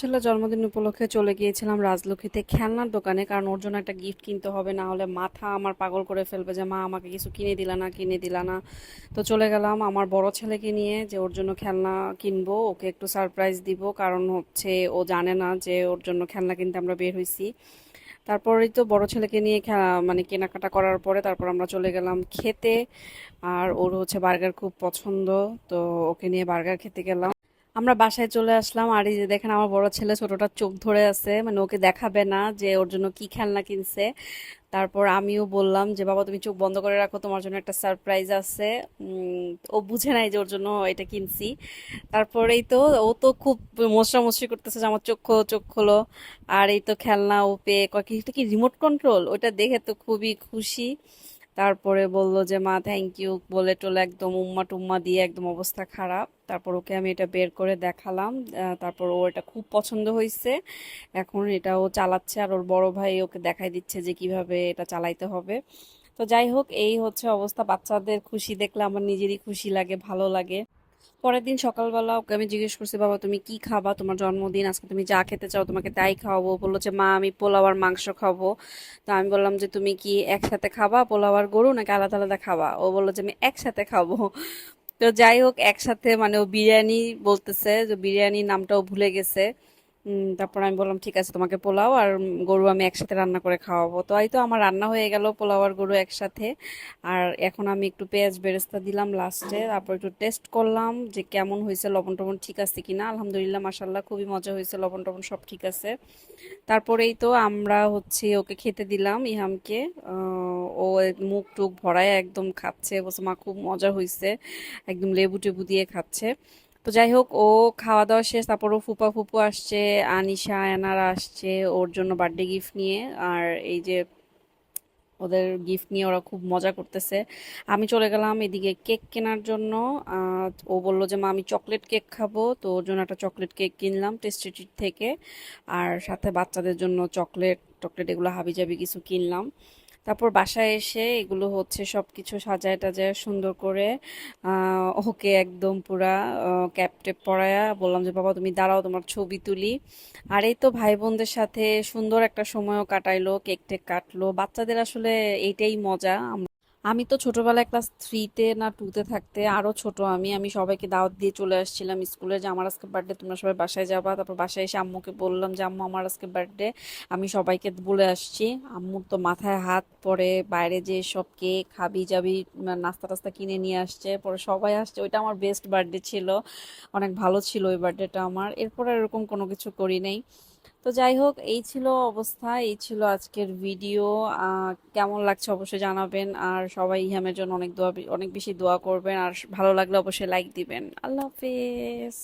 ছেলের জন্মদিন উপলক্ষে চলে গিয়েছিলাম রাজলক্ষ্মীতে খেলনার দোকানে, কারণ ওর জন্য একটা গিফট কিনতে হবে, না হলে মাথা আমার পাগল করে ফেলবে যে, মা, আমাকে কিছু কিনে দিলা না, কিনে দিলা না। তো চলে গেলাম আমার বড় ছেলেকে নিয়ে যে, ওর জন্য খেলনা কিনবো, ওকে একটু সারপ্রাইজ দিব। কারণ হচ্ছে ও জানে না যে, ওর জন্য খেলনা কিনতে আমরা বের হয়েছি তারপরেই তো বড় ছেলেকে নিয়ে মানে কেনাকাটা করার পরে তারপর আমরা চলে গেলাম খেতে। আর ওর হচ্ছে বার্গার খুব পছন্দ, তো ওকে নিয়ে বার্গার খেতে গেলাম। আমরা বাসায় চলে আসলাম। আর এই যে দেখেন আমার বড় ছেলে ছোটটা চোখ ধরে আছে মানে ওকে দেখাবে না যে ওর জন্য কি খেলনা কিনছে। তারপর আমিও বললাম যে, বাবা, তুমি চোখ বন্ধ করে রাখো, তোমার জন্য একটা সারপ্রাইজ আছে। ও বুঝে নাই যে ওর জন্য এটা কিনছি। তারপরেই তো ও তো খুব মশরা মশরি করতেছে যে, আমার চোখ খোলো চোখ খোলো। আর এই তো খেলনা, ও পেয়ে কয় কি কি রিমোট কন্ট্রোল ওটা দেখে তো খুবই খুশি। তারপরে বলল যে, মা থ্যাংক ইউ বলে টোলে একদম উম্মা টুম্মা দিয়ে একদম অবস্থা খারাপ। তারপর ওকে আমি এটা বের করে দেখালাম। তারপর ও এটা খুব পছন্দ হয়েছে এখন এটা ও চালাচ্ছে আর ওর বড় ভাই ওকে দেখাই দিচ্ছে যে, কীভাবে এটা চালাইতে হবে। তো যাই হোক, এই হচ্ছে অবস্থা। বাচ্চাদের খুশি দেখলে আমার নিজেরই খুশি লাগে, ভালো লাগে। পরের দিন সকালবেলা ওকে আমি জিজ্ঞেস করছি, বাবা, তুমি কি খাবা? তোমার জন্মদিন, আজকে তুমি যা খেতে চাও তোমাকে তাই খাওয়াবো। বলল যে, মা, আমি পোলাও আর মাংস খাব। তো আমি বললাম যে, তুমি কি একসাথে খাবা, পোলাও আর গরু নাকি আলাদা আলাদা খাবা? ও বলল যে, আমি একসাথে খাব। তো যাই হোক, একসাথে মানে ও বিরিয়ানি বলতেছে যে, বিরিয়ানির নামটাও ভুলে গেছে। তারপর আমি বললাম, ঠিক আছে, তোমাকে পোলাও আর গরু আমি একসাথে রান্না করে খাওয়াবো। তো তো আমার রান্না হয়ে গেল, পোলাও আর গরু একসাথে। আর এখন আমি একটু পেঁয়াজ বেরেস্তা দিলাম লাস্টে তারপর একটু টেস্ট করলাম যে কেমন হয়েছে, লবণ টবণ ঠিক আছে কিনা। আলহামদুলিল্লাহ মাসাল্লাহ খুবই মজা হয়েছে, লবণ টবণ সব ঠিক আছে। তারপরেই তো আমরা হচ্ছে ওকে খেতে দিলাম ইহামকে। ও মুখ টুক ভরায় একদম খাচ্ছে, বলছে, মা, খুব মজা হয়েছে একদম লেবু টেবু দিয়ে খাচ্ছে। তো যাই হোক, ও খাওয়া দাওয়া শেষ, তারপর ও ফুপা ফুপু আসছে, আনিশা আয়নারা আসছে ওর জন্য বার্থডে গিফট নিয়ে। আর এই যে ওদের গিফট নিয়ে ওরা খুব মজা করতেছে। আমি চলে গেলাম এদিকে কেক কেনার জন্য। ও বলল যে, মা, আমি চকলেট কেক খাব। তো ওর জন্য একটা চকলেট কেক কিনলাম টেস্টি ট্রিট থেকে। আর সাথে বাচ্চাদের জন্য চকলেট টকলেট এগুলো হাবিজাবি কিছু কিনলাম। তারপর বাসায় এসে এগুলো হচ্ছে সব কিছু সাজায় টাজায় সুন্দর করে ওকে একদম পুরা ক্যাপ টেপ পরায়া বললাম যে, বাবা, তুমি দাঁড়াও, তোমার ছবি তুলি। আর এই তো ভাই বোনদের সাথে সুন্দর একটা সময়ও কাটাইলো, কেক টেক কাটলো। বাচ্চাদের আসলে এইটাই মজা। আম- তো ছোটবেলায় ক্লাস থ্রিতে না টুতে থাকতে আরও ছোট আমি আমি সবাইকে দাওয়াত দিয়ে চলে আসছিলাম স্কুলে যে, আমার আজকে বার্থডে তোমরা সবাই বাসায় যাবা। তারপর বাসায় এসে আম্মুকে বললাম যে, আম্মু, আমার আজকে বার্থডে আমি সবাইকে বলে আসছি। আম্মুর তো মাথায় হাত পরে বাইরে যে সব কেক হাবি জাবি মানে নাস্তা টাস্তা কিনে নিয়ে আসছে। পরে সবাই আসছে। ওইটা আমার বেস্ট বার্থডে ছিল। অনেক ভালো ছিল ওই বার্থডেটা আমার। এরপর এরকম কোনো কিছু করি নাই। তো যাই হোক, এই ছিল অবস্থা, এই ছিল আজকের ভিডিও কেমন লাগছে অবশ্যই জানাবেন, আর সবাই ইহামের জন্য অনেক দোয়া, অনেক বেশি দোয়া করবেন, আর ভালো লাগলে অবশ্যই লাইক দিবেন। আল্লাহ হাফেজ।